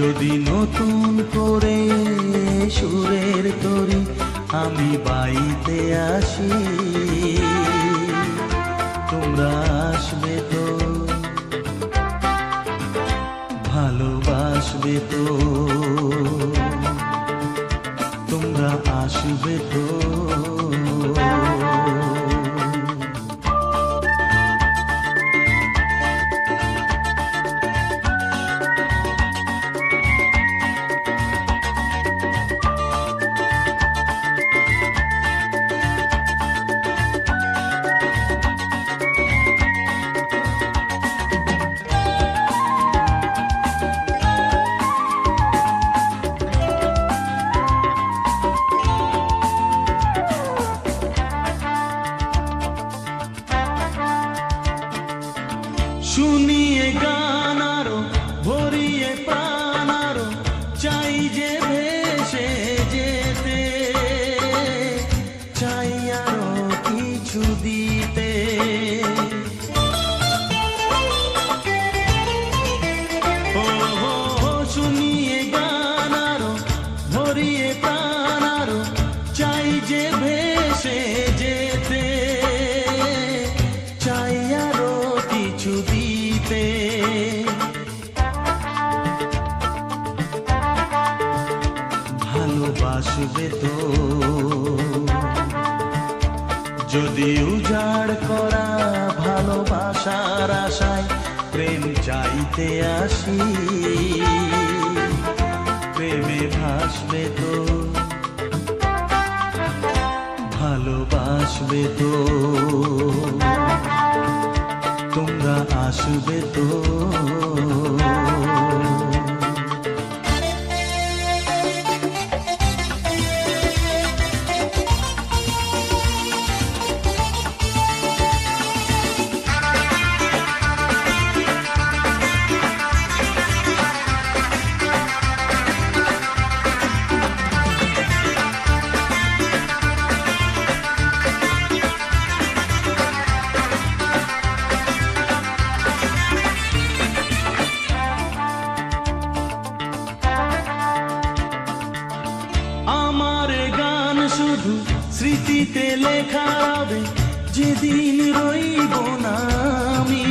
যদি নতুন করে সুরের তরি আমি বাইতে আসি, তোমরা আসবে তো? ভালোবাসবে তো? তোমরা আসবে তো? सुनिएगा যদি উজাড় করা ভালোবাসার আশায় প্রেম চাইতে আসি, প্রেমে ভাসবে তো, ভালোবাসবে তো, তোমরা আসবে তো। শুধু স্মৃতিতে লেখা হবে, যেদিন রইব না আমি।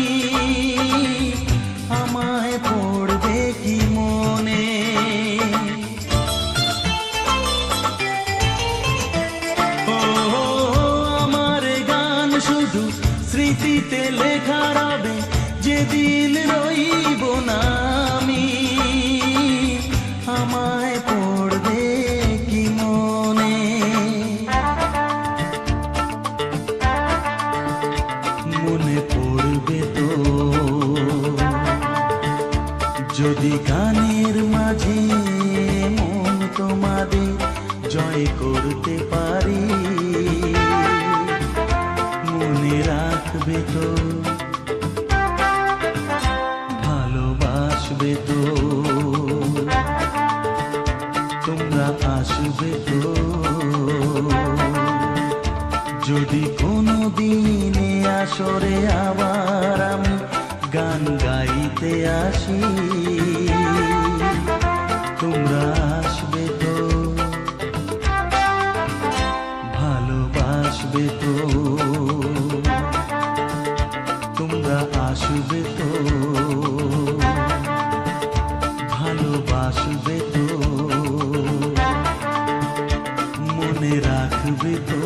আমায় পড়বে কি মনে? ও আমার গান শুধু স্মৃতিতে লেখা যেদিন রইব যদি গানের মাঝে মন তোমাদের জয় করতে পারি, মনে রাখবে তো, ভালোবাসবে তো, তোমরা আসবে তো। যদি কোনো দিনে আসরে আবার আমি গান গাইতে আসি ভালোবাসবে তো। ভালোবাসবে তো। মনে রাখবে তো।